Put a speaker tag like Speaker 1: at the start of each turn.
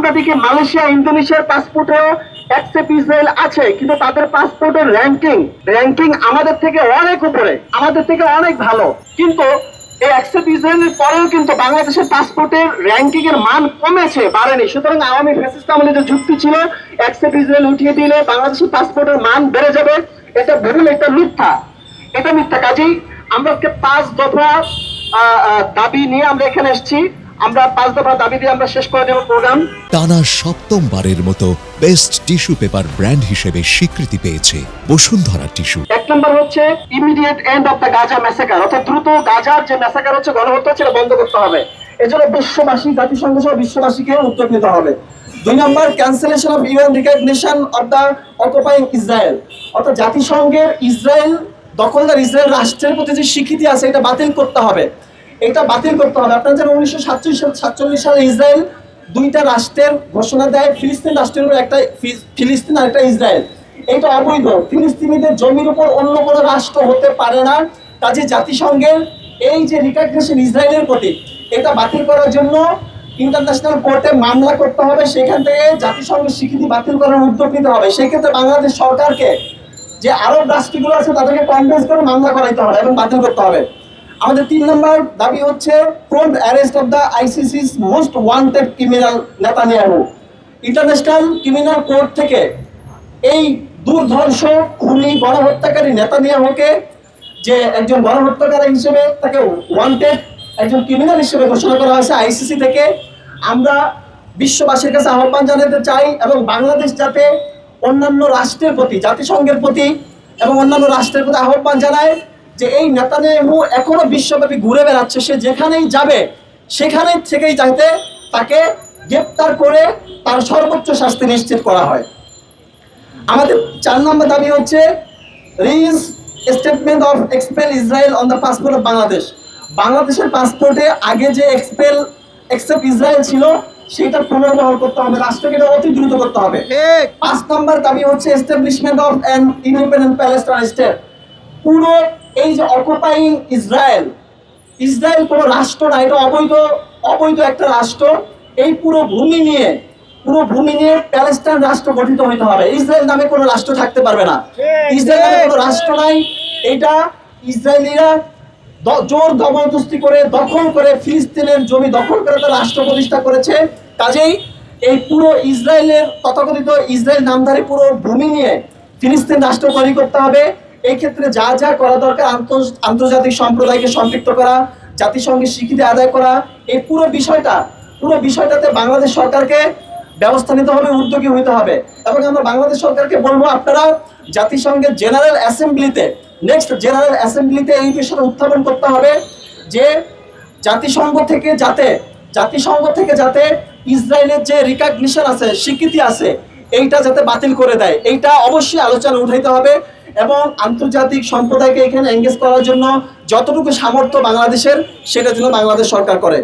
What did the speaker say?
Speaker 1: আমরা দেখি মালয়েশিয়া, ইন্দোনেশিয়ার ইসরায়েল আছে, কিন্তু তাদের পাসপোর্টের র্যাঙ্কিং র্যাঙ্কিং আমাদের থেকে অনেক উপরে, আমাদের থেকে অনেক ভালো। কিন্তু এই ইসরায়েলের পরেও কিন্তু বাংলাদেশের পাসপোর্টের র্যাঙ্কিং এর মান কমেছে, বাড়েনি। সুতরাং আওয়ামী ফ্যাসিস্ট আমলে যে যুক্তি ছিল ইসরায়েল উঠিয়ে দিলে বাংলাদেশের পাসপোর্টের মান বেড়ে যাবে, এটা ভুল মিথ্যা। এটা মিথ্যা। কাজেই আমরা পাঁচ দফা দাবি নিয়ে আমরা এখানে এসেছি। আমরা পাঁচ দফা দাবি দিয়ে আমরা শেষ করে দেব প্রোগ্রাম।
Speaker 2: টানা সপ্তমবারের মতো বেস্ট টিস্যু পেপার ব্র্যান্ড হিসেবে স্বীকৃতি পেয়েছে বসুন্ধরা টিস্যু।
Speaker 1: এক নম্বর হচ্ছে immediate end of the Gaza massacre অর্থাৎ দ্রুত গাজার যে ম্যাসাকার হচ্ছে গণহত্যা সেটা বন্ধ করতে হবে। এজন্য বিশ্ববাসী জাতিসংঘ সহ বিশ্ববাসীকে উদ্যোগ নিতে হবে। দুই নম্বর cancellation of UN recognition of the occupying Israel অর্থাৎ জাতিসংঘের ইসরায়েল দখলদার ইসরায়েল রাষ্ট্রের প্রতি যে স্বীকৃতি আছে এটা বাতিল করতে হবে। এটা বাতিল করতে হবে। আপনার জানেন উনিশশো সাতচল্লিশ সাতচল্লিশ সালে ইসরায়েল দুইটা রাষ্ট্রের ঘোষণা দেয়, ফিলিস্তিন রাষ্ট্রের উপর একটা ফিলিস্তিন আর একটা ইসরায়েল। এটা অবৈধ। ফিলিস্তিনিদের জমির উপর অন্য কোনো রাষ্ট্র হতে পারে না। কাজে জাতিসংঘের এই যে রিকগনিশন ইসরায়েলের প্রতি, এটা বাতিল করার জন্য ইন্টারন্যাশনাল কোর্টে মামলা করতে হবে। সেখান থেকে জাতিসংঘের স্বীকৃতি বাতিল করার উদ্যোগ নিতে হবে। সেক্ষেত্রে বাংলাদেশ সরকারকে যে আরব রাষ্ট্রগুলো আছে, তাদেরকে কনভিন্স করে মামলা করাইতে হবে এবং বাতিল করতে হবে। আমাদের তিন নম্বর দাবি হচ্ছে prompt arrest of the ICC's most wanted criminal Netanyahu. International criminal court থেকে এই দুর্ধর্ষ, খুনি, গণহত্যাকারী নেতানিয়াহুকে যে একজন গণহত্যাকারী হিসেবে তাকে ওয়ান্টেড একজন ক্রিমিনাল হিসেবে ঘোষণা করা হয়েছে আইসিসি থেকে। আমরা বিশ্ববাসীর কাছে আহ্বান জানাতে চাই এবং বাংলাদেশ যাতে অন্যান্য রাষ্ট্রের প্রতি, জাতিসংঘের প্রতি এবং অন্যান্য রাষ্ট্রের প্রতি আহ্বান জানায়। যে এই নেতানিয়াহু এখনও বিশ্বব্যাপী ঘুরে বেড়াচ্ছে সে যেখানেই যাবে সেখানেই থেকেই যাইতে তাকে গ্রেপ্তার করে তার সর্বোচ্চ শাস্তি নিশ্চিত করা হয়। আমাদের চার নম্বর দাবি হচ্ছে reinstatement of except Israel on the passport of Bangladesh. বাংলাদেশের পাসপোর্টে আগে যে এক্সপেল এক্সেপ্ট ইসরায়েল ছিল সেটা পুনর্বহাল করতে হবে রাষ্ট্রকে এটা অতি দ্রুত করতে হবে। পাঁচ নম্বর দাবি হচ্ছে establishment of an independent Palestine state পুরো এই যে অকুপাইং ইসরায়েল ইসরায়েল কোনো রাষ্ট্র না এটা অবৈধ অবৈধ একটা রাষ্ট্র। এই পুরো ভূমি নিয়ে পুরো ভূমি নিয়ে প্যালেস্টাইন রাষ্ট্র গঠিত হইতে হবে। ইসরায়েল নামে কোনো রাষ্ট্র থাকতে পারবে না। ইসরায়েল নামে কোনো রাষ্ট্র নাই। এটা ইসরায়েলিরা জোর জবরদস্তি করে দখল করে ফিলিস্তিনের জমি দখল করে তারা রাষ্ট্র প্রতিষ্ঠা করেছে। কাজেই এই পুরো ইসরায়েলের তথাকথিত ইসরায়েল নামধারী পুরো ভূমি নিয়ে ফিলিস্তিন রাষ্ট্র তৈরি করতে হবে। এই ক্ষেত্রে যা যা করা দরকার, আন্তর- আন্তর্জাতিক সম্প্রদায়কে সম্পৃক্ত করা, জাতিসংঘের স্বীকৃতি আদায় করা, এই পুরো বিষয়টা, পুরো বিষয়টাতে বাংলাদেশ সরকারকে ব্যবস্থা নিতে হবে, উদ্যোগী হইতে হবে। এবং আমরা বাংলাদেশ সরকারকে বলব, আপনারা জাতিসংঘের জেনারেল অ্যাসেম্বলিতে, নেক্সট জেনারেল অ্যাসেম্বলিতে এই বিষয়টা উত্থাপন করতে হবে, যে জাতিসংঘ থেকে যাতে, জাতিসংঘ থেকে যাতে ইসরায়েলের যে রিকগনিশন আছে, স্বীকৃতি আছে, এইটা যাতে বাতিল করে দেয়। এইটা অবশ্যই আলোচনা উঠাইতে হবে। এবং আন্তর্জাতিক সম্প্রদায়কে এখানে এঙ্গেজ করার জন্য যতটুকু সামর্থ্য বাংলাদেশের, সেটার জন্য বাংলাদেশ সরকার করে।